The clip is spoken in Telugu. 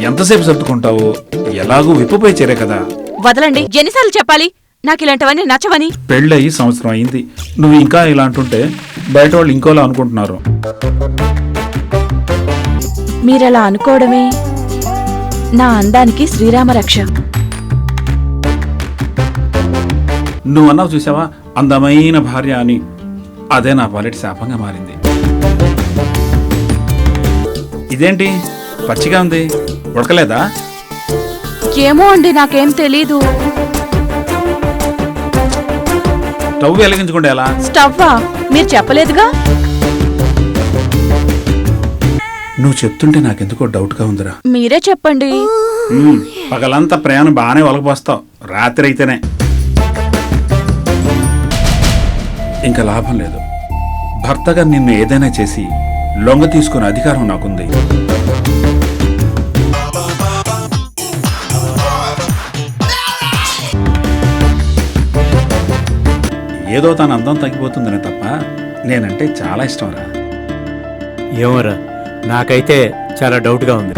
ఎంతసేపు సర్దుకుంటావు? ఎలాగూ విప్పుపై చేరే కదా. వదలండి ఎన్నిసార్లు చెప్పాలి? నాకు ఇలాంటివన్నీ నచ్చవని. పెళ్ళయి సంవత్సరం అయింది. నువ్వు ఇంకా ఇలా అంటుంటే బయట వాళ్ళు ఇంకోలా అనుకుంటున్నారు. మీరలా అనుకోవడమే నా అందానికి శ్రీరామ రక్ష. నువ్వు అన్నావు చూసావా? అందమైన భార్య అని. అదే నా పాలిటి శాపంగా మారింది. ఇదేంటి? పచ్చిగా ఉంది. ఉడకలేదా? ఏమో అండి నాకేం తెలీదు. స్టవ్ వెలిగించకుండా ఎలా? స్టవ్వా? మీరు చెప్పలేదుగా? నువ్వు చెప్తుంటే నాకెందుకో డౌట్గా ఉందిరా. మీరే చెప్పండి. ఉమ్, పగలంతా ప్రయాణం బాగానే ఒలకపోస్తావు. రాత్రి అయితేనే. ఇంకా లాభం లేదు. భర్తగా నిన్ను ఏదైనా చేసి లొంగ తీసుకునే అధికారం నాకుంది. ఏదో తన అందం తగ్గిపోతుందనే తప్ప నేనంటే చాలా ఇష్టంరా ఏమోరా నాకైతే చాలా డౌట్గా ఉంది.